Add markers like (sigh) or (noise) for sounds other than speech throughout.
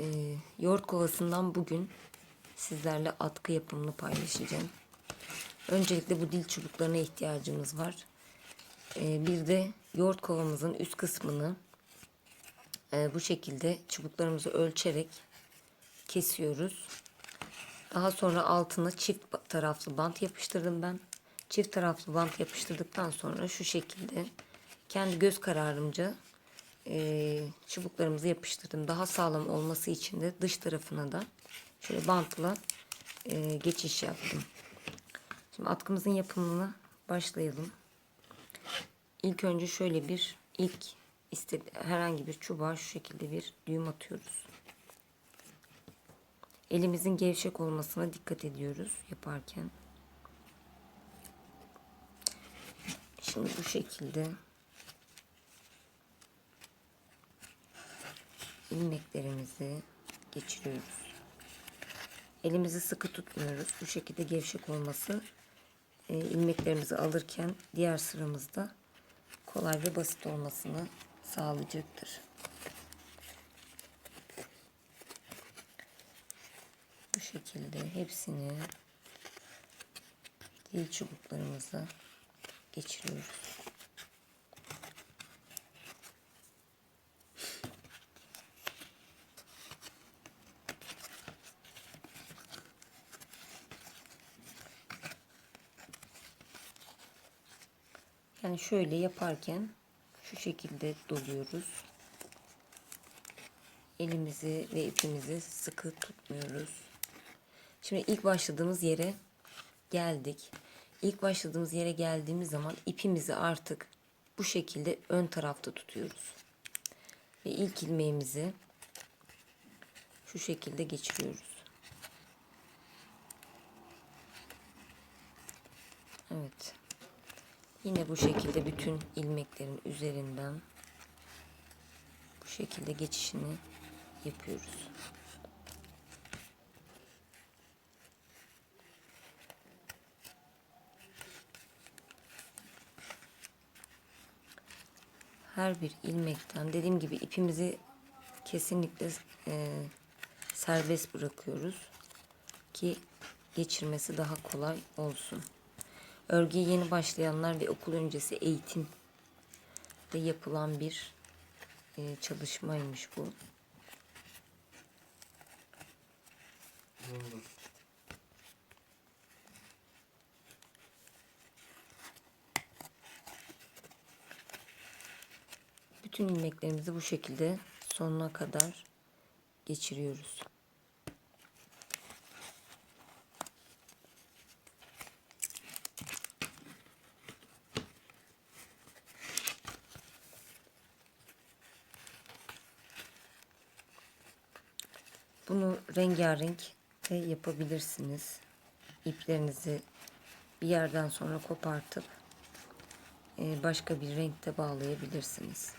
e, yoğurt kovasından bugün sizlerle atkı yapımını paylaşacağım. Öncelikle bu dil çubuklarına ihtiyacımız var. E, bir de yoğurt kovamızın üst kısmını e, bu şekilde çubuklarımızı ölçerek kesiyoruz. Daha sonra altına çift taraflı bant yapıştırdım ben. Çift taraflı bant yapıştırdıktan sonra şu şekilde kendi göz kararımca e, çubuklarımızı yapıştırdım. Daha sağlam olması için de dış tarafına da şöyle bantla e, geçiş yaptım. Şimdi atkımızın yapımına başlayalım. İlk önce şöyle bir ilk istedi herhangi bir çubuğa şu şekilde bir düğüm atıyoruz. Elimizin gevşek olmasına dikkat ediyoruz yaparken. Şimdi bu şekilde ilmeklerimizi geçiriyoruz. Elimizi sıkı tutmuyoruz. Bu şekilde gevşek olması e, ilmeklerimizi alırken diğer sıramızda kolay ve basit olmasını sağlayacaktır. Bu şekilde hepsini dil çubuklarımıza geçiriyoruz. Yani şöyle yaparken şu şekilde doluyoruz. Elimizi ve ipimizi sıkı tutmuyoruz. Şimdi ilk başladığımız yere geldik. İlk başladığımız yere geldiğimiz zaman ipimizi artık bu şekilde ön tarafta tutuyoruz. Ve ilk ilmeğimizi şu şekilde geçiriyoruz. Evet. Yine bu şekilde bütün ilmeklerin üzerinden bu şekilde geçişini yapıyoruz. Her bir ilmekten dediğim gibi ipimizi kesinlikle e, serbest bırakıyoruz ki geçirmesi daha kolay olsun. Örgüye yeni başlayanlar ve okul öncesi eğitim de yapılan bir e, çalışmaymış bu. Bütün ilmeklerimizi bu şekilde sonuna kadar geçiriyoruz. Rengarenk de yapabilirsiniz. İplerinizi bir yerden sonra kopartıp e, başka bir renkte bağlayabilirsiniz.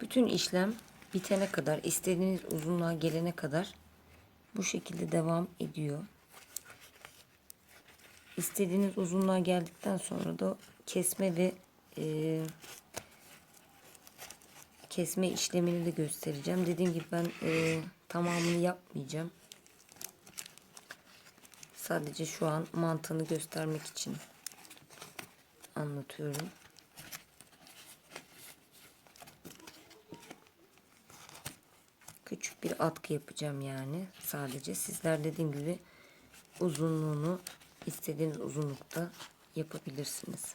Bütün işlem bitene kadar, istediğiniz uzunluğa gelene kadar bu şekilde devam ediyor. İstediğiniz uzunluğa geldikten sonra da kesme ve e, kesme işlemini de göstereceğim. Dediğim gibi ben e, tamamını yapmayacağım. Sadece şu an mantığını göstermek için anlatıyorum. Küçük bir atkı yapacağım yani. Sadece sizler dediğim gibi uzunluğunu istediğiniz uzunlukta yapabilirsiniz.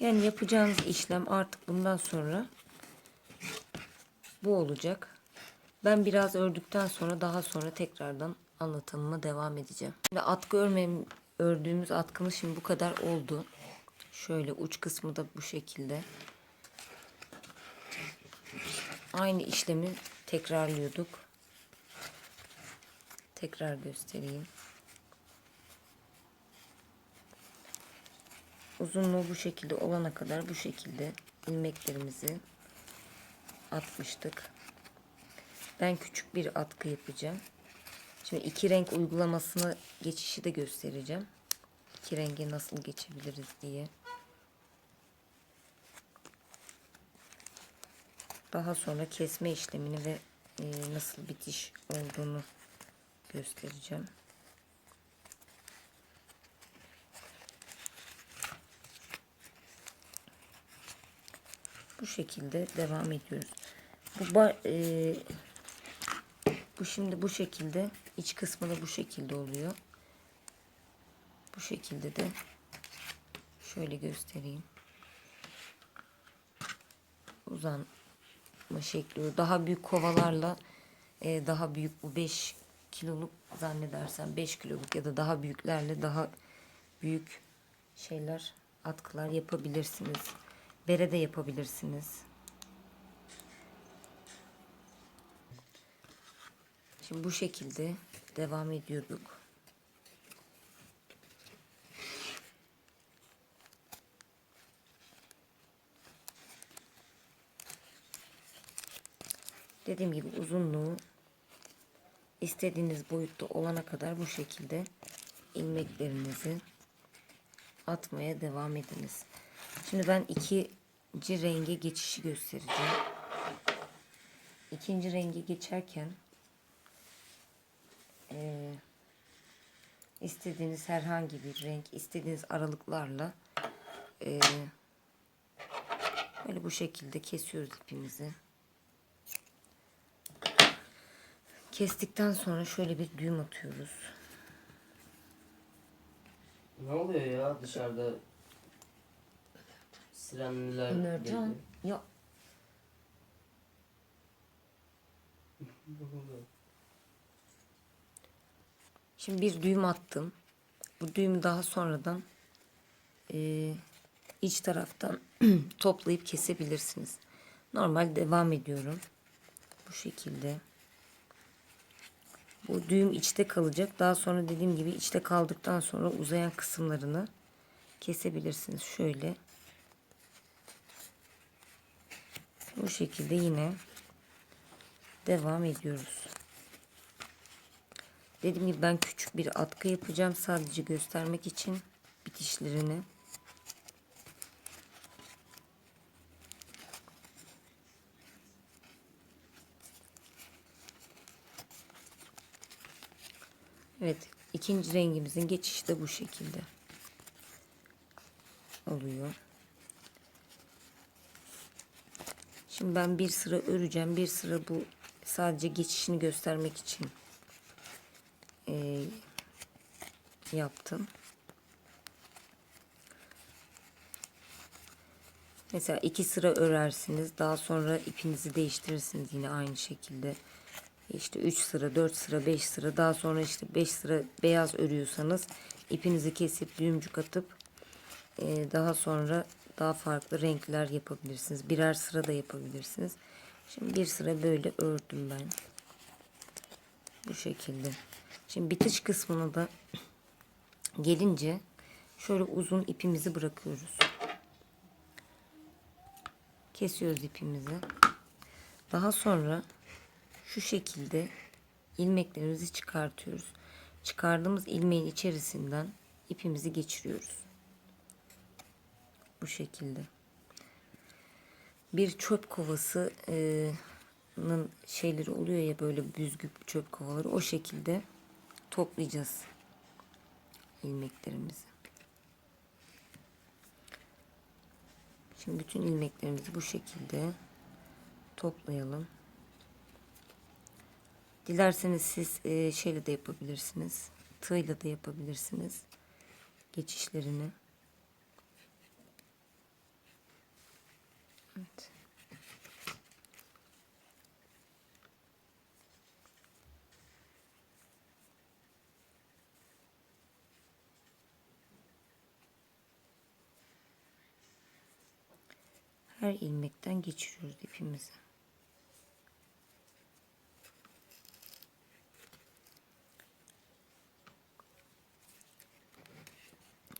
Yani yapacağınız işlem artık bundan sonra bu olacak. Ben biraz ördükten sonra daha sonra tekrardan anlatımıma devam edeceğim. Ve atkı örmem, ördüğümüz atkımız şimdi bu kadar oldu. Şöyle uç kısmı da bu şekilde. Aynı işlemi tekrarlıyorduk. Tekrar göstereyim. Uzunluğu bu şekilde olana kadar bu şekilde ilmeklerimizi atmıştık. Ben küçük bir atkı yapacağım. Şimdi iki renk uygulamasını geçişi de göstereceğim. İki renge nasıl geçebiliriz diye. Daha sonra kesme işlemini ve e, nasıl bitiş olduğunu göstereceğim. Bu şekilde devam ediyoruz. Bu e, bu şimdi bu şekilde iç kısmı da bu şekilde oluyor. Bu şekilde de şöyle göstereyim. Uzanma şekli. Daha büyük kovalarla e, daha büyük bu 5 kiloluk zannedersem 5 kiloluk ya da daha büyüklerle daha büyük şeyler atkılar yapabilirsiniz. Bere de yapabilirsiniz. Şimdi bu şekilde devam ediyorduk. Dediğim gibi uzunluğu istediğiniz boyutta olana kadar bu şekilde ilmeklerinizi atmaya devam ediniz. Şimdi ben ikinci renge geçişi göstereceğim. İkinci renge geçerken eee, istediğiniz herhangi bir renk, istediğiniz aralıklarla eee, böyle bu şekilde kesiyoruz ipimizi. Kestikten sonra şöyle bir düğüm atıyoruz. Ne oluyor ya dışarıda? Sirenliler Nurcan geliyor. ya (laughs) Şimdi bir düğüm attım. Bu düğümü daha sonradan eee, iç taraftan (clears throat) toplayıp kesebilirsiniz. Normal devam ediyorum. Bu şekilde. Bu düğüm içte kalacak. Daha sonra dediğim gibi içte kaldıktan sonra uzayan kısımlarını kesebilirsiniz. Şöyle. Bu şekilde yine devam ediyoruz. Dediğim gibi ben küçük bir atkı yapacağım sadece göstermek için bitişlerini. Evet, ikinci rengimizin geçişi de bu şekilde oluyor. Şimdi ben bir sıra öreceğim. Bir sıra bu sadece geçişini göstermek için eee, yaptım. Mesela iki sıra örersiniz. Daha sonra ipinizi değiştirirsiniz yine aynı şekilde. İşte 3 sıra, 4 sıra, 5 sıra. Daha sonra işte 5 sıra beyaz örüyorsanız ipinizi kesip düğümcük atıp eee, daha sonra daha farklı renkler yapabilirsiniz. Birer sıra da yapabilirsiniz. Şimdi bir sıra böyle ördüm ben. Bu şekilde. Şimdi bitiş kısmına da gelince şöyle uzun ipimizi bırakıyoruz. Kesiyoruz ipimizi. Daha sonra şu şekilde ilmeklerimizi çıkartıyoruz. Çıkardığımız ilmeğin içerisinden ipimizi geçiriyoruz. Bu şekilde. Bir çöp kovasının şeyleri oluyor ya böyle büzgü çöp kovaları o şekilde toplayacağız ilmeklerimizi. Şimdi bütün ilmeklerimizi bu şekilde toplayalım. Dilerseniz siz e, şeyle de yapabilirsiniz. Tığla da yapabilirsiniz. Geçişlerini. her ilmekten geçiriyoruz ipimizi.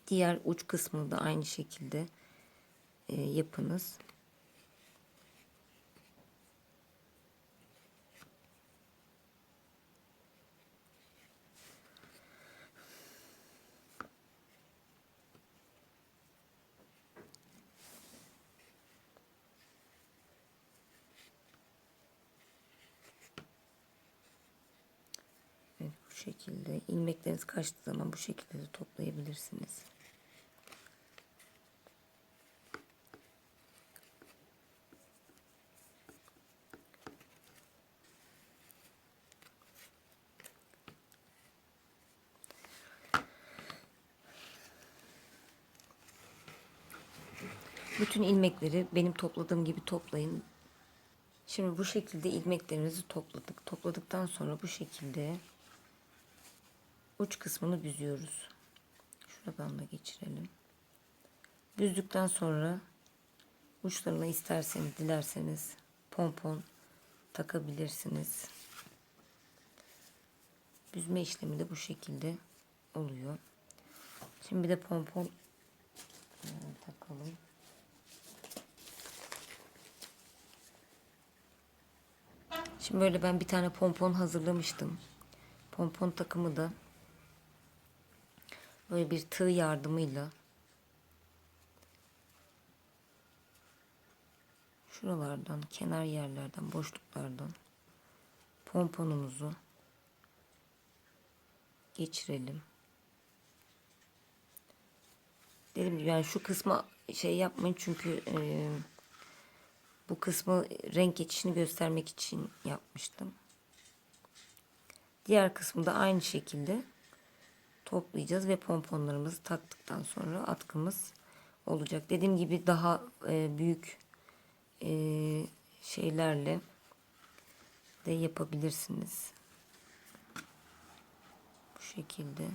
Diğer uç kısmını da aynı şekilde e, yapınız. Bu şekilde ilmekleriniz kaçtığı zaman bu şekilde de toplayabilirsiniz. Bütün ilmekleri benim topladığım gibi toplayın. Şimdi bu şekilde ilmeklerimizi topladık. Topladıktan sonra bu şekilde uç kısmını büzüyoruz. Şuradan da geçirelim. Büzdükten sonra uçlarına isterseniz dilerseniz pompon takabilirsiniz. Büzme işlemi de bu şekilde oluyor. Şimdi bir de pompon e, takalım. Şimdi böyle ben bir tane pompon hazırlamıştım. Pompon takımı da böyle bir tığ yardımıyla şuralardan, kenar yerlerden, boşluklardan pomponumuzu geçirelim. Dedim yani şu kısma şey yapmayın çünkü eee bu kısmı renk geçişini göstermek için yapmıştım. Diğer kısmı da aynı şekilde toplayacağız ve pomponlarımızı taktıktan sonra atkımız olacak. Dediğim gibi daha e, büyük e, şeylerle de yapabilirsiniz. Bu şekilde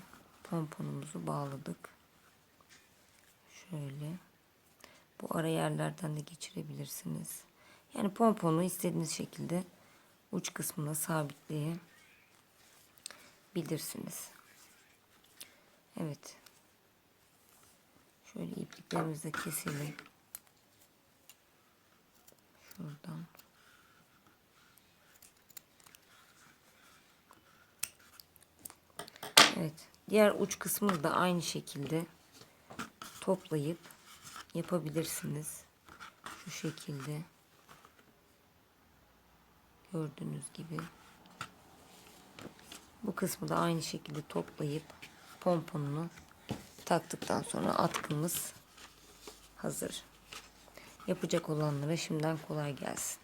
pomponumuzu bağladık. Şöyle. Bu ara yerlerden de geçirebilirsiniz. Yani pomponu istediğiniz şekilde uç kısmına sabitleyebilirsiniz. Evet. Şöyle ipliklerimizi de keselim. Şuradan. Evet. Diğer uç kısmını da aynı şekilde toplayıp yapabilirsiniz. Şu şekilde. Gördüğünüz gibi. Bu kısmı da aynı şekilde toplayıp pomponunu taktıktan sonra atkımız hazır. Yapacak olanlara şimdiden kolay gelsin.